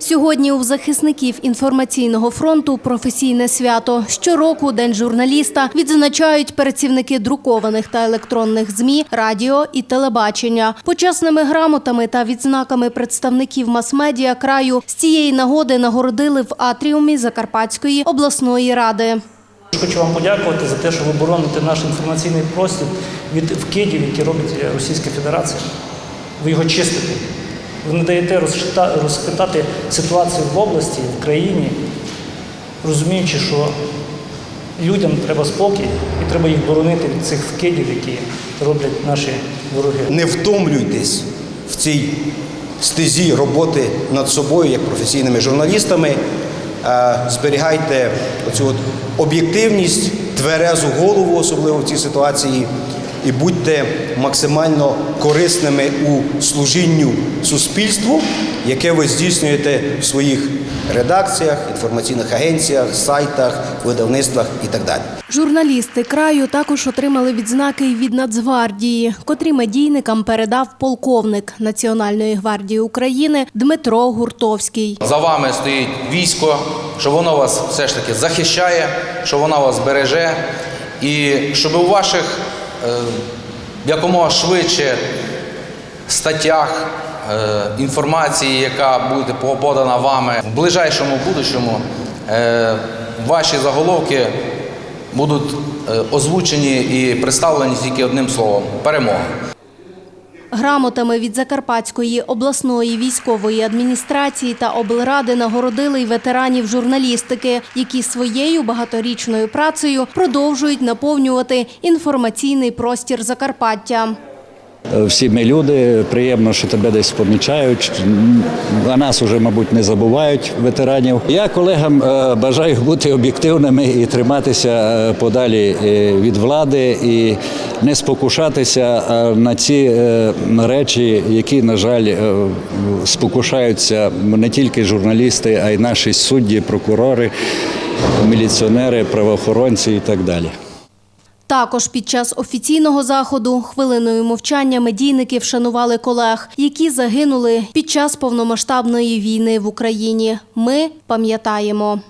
Сьогодні у захисників інформаційного фронту професійне свято. Щороку День журналіста відзначають працівники друкованих та електронних ЗМІ, радіо і телебачення. Почесними грамотами та відзнаками представників мас-медіа краю з цієї нагоди нагородили в атріумі Закарпатської обласної ради. Хочу вам подякувати за те, що ви бороните наш інформаційний простір від вкидів, які робить Російська Федерація. Ви його чистите. Ви не даєте розхита- розхитати ситуацію в області, в країні, розуміючи, що людям треба спокій і треба їх боронити від цих вкидів, які роблять наші вороги. Не втомлюйтесь в цій стезі роботи над собою як професійними журналістами. Зберігайте оцю об'єктивність, тверезу голову, особливо в цій ситуації, і будьте максимально корисними у служінню суспільству, яке ви здійснюєте в своїх редакціях, інформаційних агенціях, сайтах, видавництвах і так далі. Журналісти краю також отримали відзнаки від Нацгвардії, котрі медійникам передав полковник Національної гвардії України Дмитро Гуртовський. За вами стоїть військо, що воно вас все ж таки захищає, що воно вас береже, і щоб у ваших якомога швидше статтях е, інформації, яка буде подана вами в ближайшому будущому, е, ваші заголовки будуть е, озвучені і представлені тільки одним словом перемога. Грамотами від Закарпатської обласної військової адміністрації та облради нагородили й ветеранів журналістики, які своєю багаторічною працею продовжують наповнювати інформаційний простір Закарпаття. Всі ми люди, приємно, що тебе десь помічають. А нас вже, мабуть, не забувають ветеранів. Я колегам е, бажаю бути об'єктивними і триматися е, подалі е, від влади і не спокушатися е, на ці е, речі, які, на жаль, е, спокушаються не тільки журналісти, а й наші судді, прокурори, міліціонери, правоохоронці і так далі. Також під час офіційного заходу хвилиною мовчання медійники вшанували колег, які загинули під час повномасштабної війни в Україні. Ми пам'ятаємо.